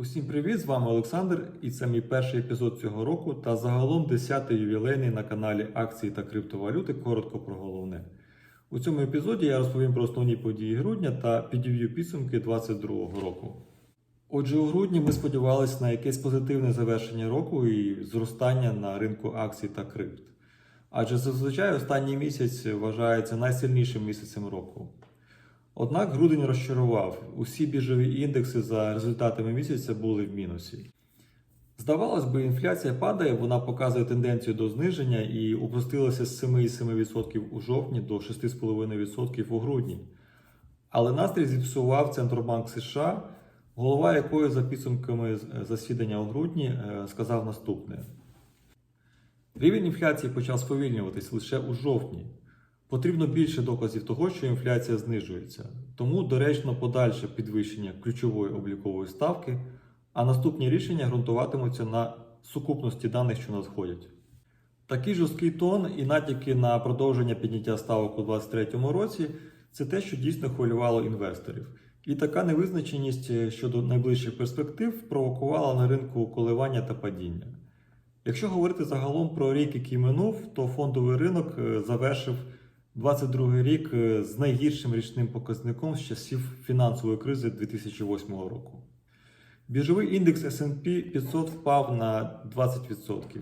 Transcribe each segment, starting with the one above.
Усім привіт! З вами Олександр, і це мій перший епізод цього року та загалом 10-й ювілейний на каналі Акції та криптовалюти. Коротко про головне. У цьому епізоді я розповім про основні події грудня та підів'ю підсумки 2022 року. Отже, у грудні ми сподівалися на якесь позитивне завершення року і зростання на ринку акцій та крипт. Адже зазвичай останній місяць вважається найсильнішим місяцем року. Однак грудень розчарував. Усі біржові індекси за результатами місяця були в мінусі. Здавалось би, інфляція падає, вона показує тенденцію до зниження і опустилася з 7,7% у жовтні до 6,5% у грудні. Але настрій зіпсував Центробанк США, голова якої за підсумками засідання у грудні е, сказав наступне: рівень інфляції почав сповільнюватись лише у жовтні. Потрібно більше доказів того, що інфляція знижується. Тому доречно подальше підвищення ключової облікової ставки, а наступні рішення ґрунтуватимуться на сукупності даних, що надходять. Такий жорсткий тон і натяки на продовження підняття ставок у 2023 році це те, що дійсно хвилювало інвесторів. І така невизначеність е, щодо найближчих перспектив провокувала на ринку коливання та падіння. Якщо говорити загалом про рік, який минув, то фондовий ринок е, завершив 22 рік е, з найгіршим річним показником з часів фінансової кризи 2008 року. Біржовий індекс SP 500 впав на 20%.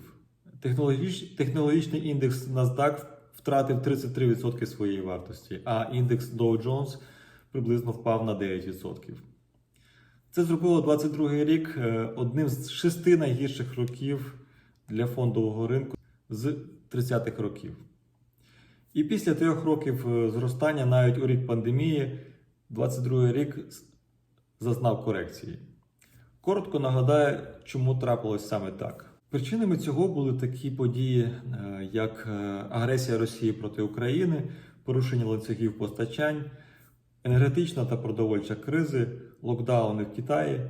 Технологіч... Технологічний індекс NASDAQ втратив 33% своєї вартості, а індекс Dow Jones приблизно впав на 9%. Це зробило 22 рік е, одним з шести найгірших років для фондового ринку з 30-х років. І після трьох років е, зростання, навіть у рік пандемії, 22 рік зазнав корекції. Коротко нагадаю, чому трапилось саме так. Причинами цього були такі події, е, як е, агресія Росії проти України, порушення ланцюгів постачань, енергетична та продовольча кризи, локдауни в Китаї.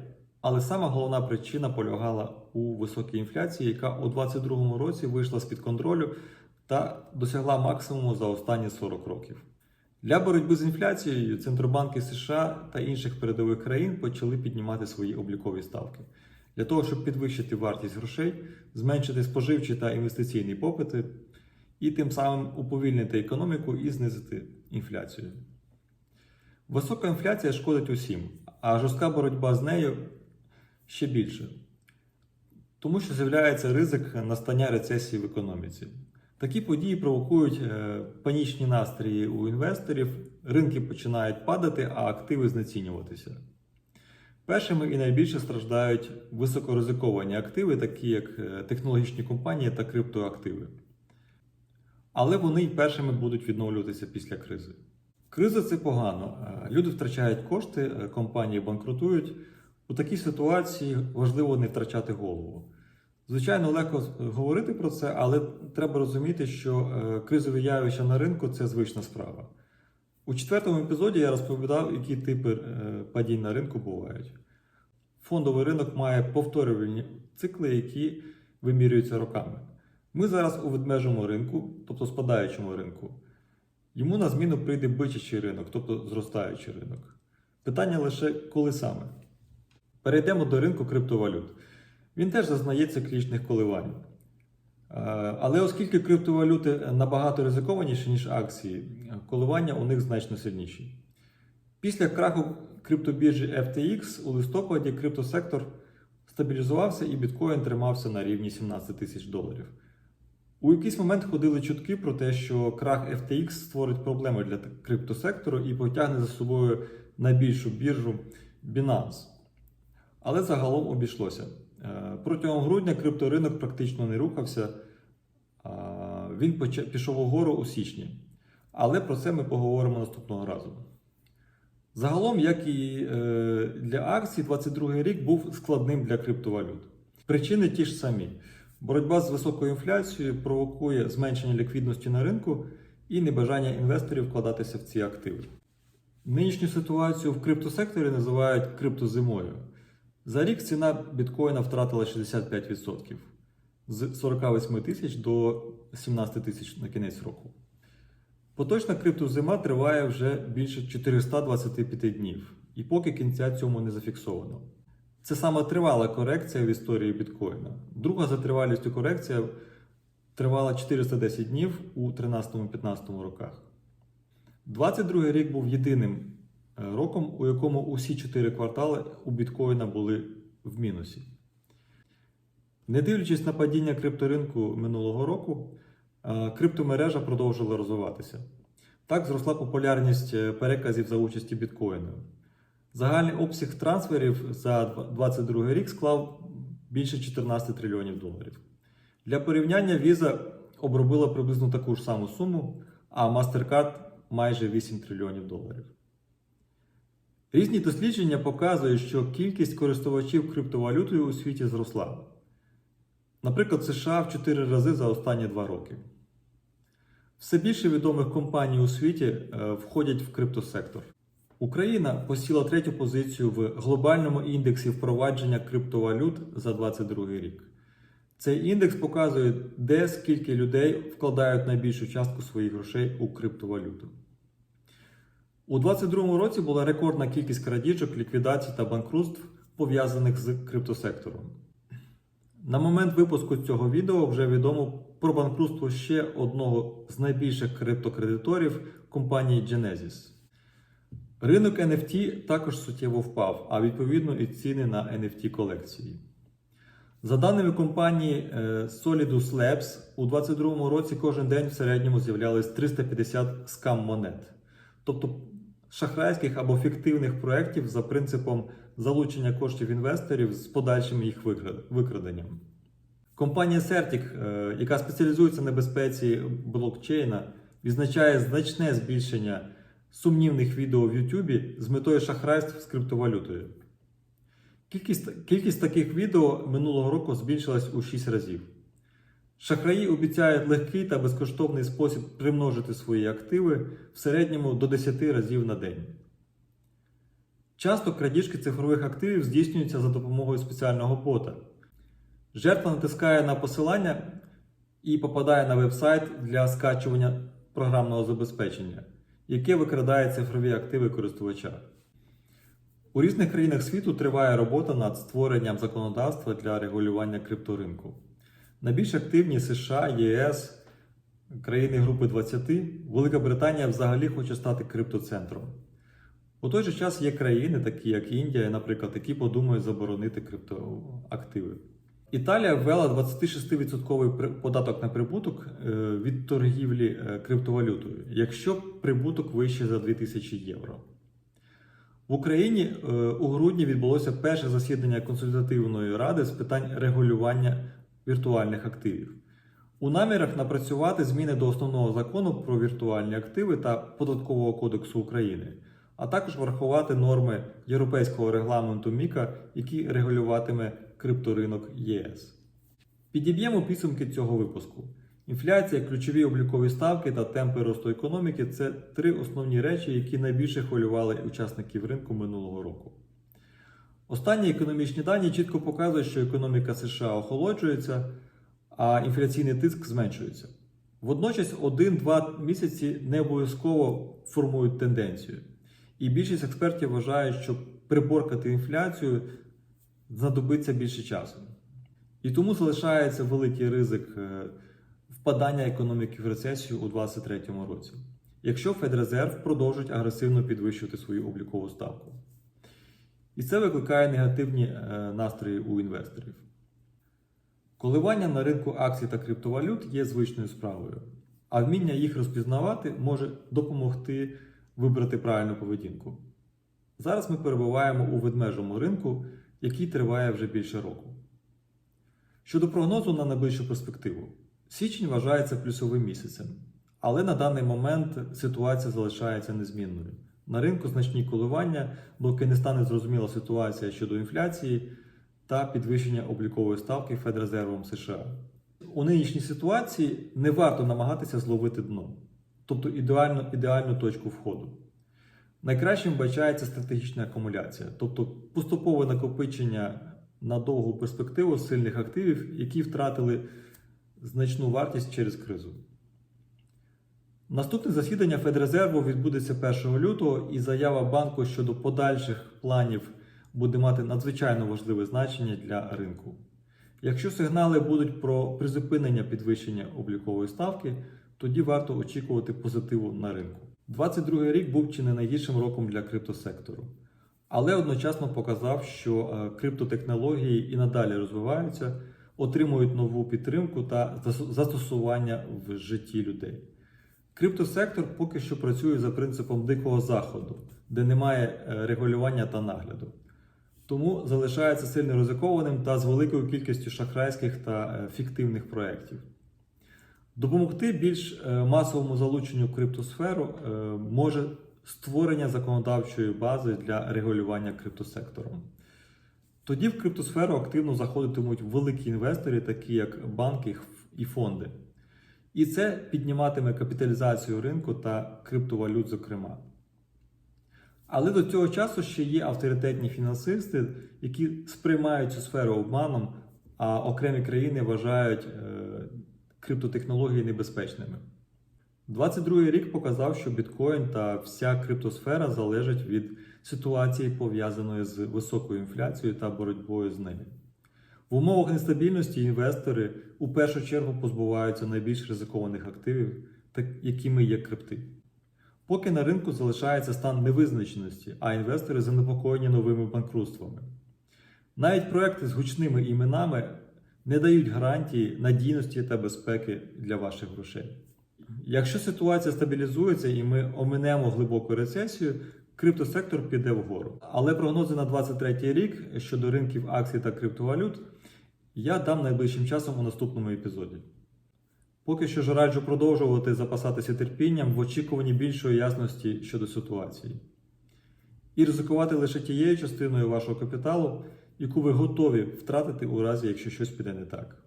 Але сама головна причина полягала у високій інфляції, яка у 2022 році вийшла з-під контролю та досягла максимуму за останні 40 років. Для боротьби з інфляцією центробанки США та інших передових країн почали піднімати свої облікові ставки для того, щоб підвищити вартість грошей, зменшити споживчі та інвестиційні попити і тим самим уповільнити економіку і знизити інфляцію. Висока інфляція шкодить усім, а жорстка боротьба з нею ще більше, тому що з'являється ризик настання рецесії в економіці. Такі події провокують е, панічні настрої у інвесторів, ринки починають падати, а активи знецінюватися. Першими і найбільше страждають високоризиковані активи, такі як е, технологічні компанії та криптоактиви. Але вони й першими будуть відновлюватися після кризи. Криза це погано. Е, Люди втрачають кошти, компанії банкрутують. У такій ситуації важливо не втрачати голову. Звичайно, легко говорити про це, але треба розуміти, що е, кризові явища на ринку це звична справа. У четвертому епізоді я розповідав, які типи е, падінь на ринку бувають. Фондовий ринок має повторювальні цикли, які вимірюються роками. Ми зараз у ведмежому ринку, тобто спадаючому ринку. Йому на зміну прийде бичачий ринок, тобто зростаючий ринок. Питання лише коли саме. Перейдемо до ринку криптовалют. Він теж зазнає циклічних коливань. Е, Але оскільки криптовалюти набагато ризикованіші, ніж акції, коливання у них значно сильніші. Після краху криптобіржі FTX у листопаді криптосектор стабілізувався і біткоін тримався на рівні 17 тисяч доларів. У якийсь момент ходили чутки про те, що крах FTX створить проблеми для криптосектору і потягне за собою найбільшу біржу Binance. Але загалом обійшлося. Е, Протягом грудня крипторинок практично не рухався, він поча- пішов угору у січні. Але про це ми поговоримо наступного разу. Загалом, як і е, для акцій, 22 рік був складним для криптовалют. Причини ті ж самі. Боротьба з високою інфляцією провокує зменшення ліквідності на ринку і небажання інвесторів вкладатися в ці активи. Нинішню ситуацію в криптосекторі називають криптозимою. За рік ціна біткоїна втратила 65% з 48 тисяч до 17 тисяч на кінець року. Поточна криптозима триває вже більше 425 днів, і поки кінця цьому не зафіксовано. Це саме тривала корекція в історії біткоїна. Друга за тривалістю корекція тривала 410 днів у 13-15 роках. 22 рік був єдиним роком, у якому усі 4 квартали у біткоїна були в мінусі. Не дивлячись на падіння крипторинку минулого року, е, криптомережа продовжила розвиватися. Так зросла популярність е, переказів за участі біткоїнів. Загальний обсяг трансферів за 2022 рік склав більше 14 трильйонів доларів. Для порівняння Visa обробила приблизно таку ж саму суму, а MasterCard майже 8 трильйонів доларів. Різні дослідження показують, що кількість користувачів криптовалютою у світі зросла. Наприклад, США в 4 рази за останні 2 роки. Все більше відомих компаній у світі е, входять в криптосектор. Україна посіла третю позицію в глобальному індексі впровадження криптовалют за 2022 рік. Цей індекс показує, де скільки людей вкладають найбільшу частку своїх грошей у криптовалюту. У 2022 році була рекордна кількість крадіжок, ліквідацій та банкрутств, пов'язаних з криптосектором. На момент випуску цього відео вже відомо про банкрутство ще одного з найбільших криптокредиторів компанії Genesis. Ринок NFT також суттєво впав, а відповідно і ціни на NFT колекції. За даними компанії е, Solidus Labs, у 2022 році кожен день в середньому з'являлось 350 скам монет, тобто шахрайських або фіктивних проєктів за принципом залучення коштів інвесторів з подальшим їх викраденням. Компанія Certic, е, яка спеціалізується на безпеці блокчейна, відзначає значне збільшення сумнівних відео в YouTube з метою шахрайств з криптовалютою. Кількість, кількість таких відео минулого року збільшилась у 6 разів. Шахраї обіцяють легкий та безкоштовний спосіб примножити свої активи в середньому до 10 разів на день. Часто крадіжки цифрових активів здійснюються за допомогою спеціального бота. Жертва натискає на посилання і попадає на веб-сайт для скачування програмного забезпечення, яке викрадає цифрові активи користувача. У різних країнах світу триває робота над створенням законодавства для регулювання крипторинку. Найбільш активні США, ЄС, країни Групи 20, Велика Британія взагалі хоче стати криптоцентром. У той же час є країни, такі як Індія, наприклад, які подумають заборонити криптоактиви. Італія ввела 26% податок на прибуток е, від торгівлі е, криптовалютою, якщо прибуток вище за 2000 євро. В Україні е, у грудні відбулося перше засідання консультативної ради з питань регулювання віртуальних активів. У намірах напрацювати зміни до основного закону про віртуальні активи та податкового кодексу України, а також врахувати норми європейського регламенту МІКа, який регулюватиме крипторинок ЄС. Підіб'ємо підсумки цього випуску. Інфляція, ключові облікові ставки та темпи росту економіки це три основні речі, які найбільше хвилювали учасників ринку минулого року. Останні економічні дані чітко показують, що економіка США охолоджується, а інфляційний тиск зменшується. Водночас 1-2 місяці не обов'язково формують тенденцію. І більшість експертів вважають, що приборкати інфляцію знадобиться більше часу. І тому залишається великий ризик е, впадання економіки в рецесію у 2023 році, якщо Федрезерв продовжить агресивно підвищувати свою облікову ставку. І це викликає негативні е, настрої у інвесторів. Коливання на ринку акцій та криптовалют є звичною справою, а вміння їх розпізнавати може допомогти вибрати правильну поведінку. Зараз ми перебуваємо у ведмежому ринку, який триває вже більше року. Щодо прогнозу на найближчу перспективу, січень вважається плюсовим місяцем, але на даний момент ситуація залишається незмінною. На ринку значні коливання, доки не стане зрозуміла ситуація щодо інфляції та підвищення облікової ставки Федрезервом США. У нинішній ситуації не варто намагатися зловити дно, тобто ідеальну, ідеальну точку входу. Найкращим бачається стратегічна акумуляція, тобто поступове накопичення на довгу перспективу сильних активів, які втратили значну вартість через кризу. Наступне засідання Федрезерву відбудеться 1 лютого, і заява банку щодо подальших планів буде мати надзвичайно важливе значення для ринку. Якщо сигнали будуть про призупинення підвищення облікової ставки, тоді варто очікувати позитиву на ринку. 2022 рік був чи не найгіршим роком для криптосектору, але одночасно показав, що е, криптотехнології і надалі розвиваються, отримують нову підтримку та застосування в житті людей. Криптосектор поки що працює за принципом дикого заходу, де немає е, регулювання та нагляду. Тому залишається сильно ризикованим та з великою кількістю шахрайських та е, фіктивних проєктів. Допомогти більш е, масовому залученню в криптосферу може створення законодавчої бази для регулювання криптосектором. Тоді в криптосферу активно заходитимуть великі інвестори, такі як банки і фонди. І це підніматиме капіталізацію ринку та криптовалют, зокрема. Але до цього часу ще є авторитетні фінансисти, які сприймають цю сферу обманом, а окремі країни вважають е, криптотехнології небезпечними. 22 рік показав, що біткоін та вся криптосфера залежать від ситуації, пов'язаної з високою інфляцією та боротьбою з нею. В умовах нестабільності інвестори у першу чергу позбуваються найбільш ризикованих активів, якими є крипти. Поки на ринку залишається стан невизначеності, а інвестори занепокоєні новими банкрутствами. Навіть проекти з гучними іменами не дають гарантії надійності та безпеки для ваших грошей. Якщо ситуація стабілізується і ми оминемо глибоку рецесію, криптосектор піде вгору. Але прогнози на 2023 рік щодо ринків акцій та криптовалют я дам найближчим часом у наступному епізоді. Поки що ж раджу продовжувати запасатися терпінням в очікуванні більшої ясності щодо ситуації. І ризикувати лише тією частиною вашого капіталу, яку ви готові втратити у разі, якщо щось піде не так.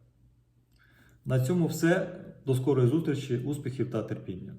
На цьому все. До скорої зустрічі, успіхів та терпіння.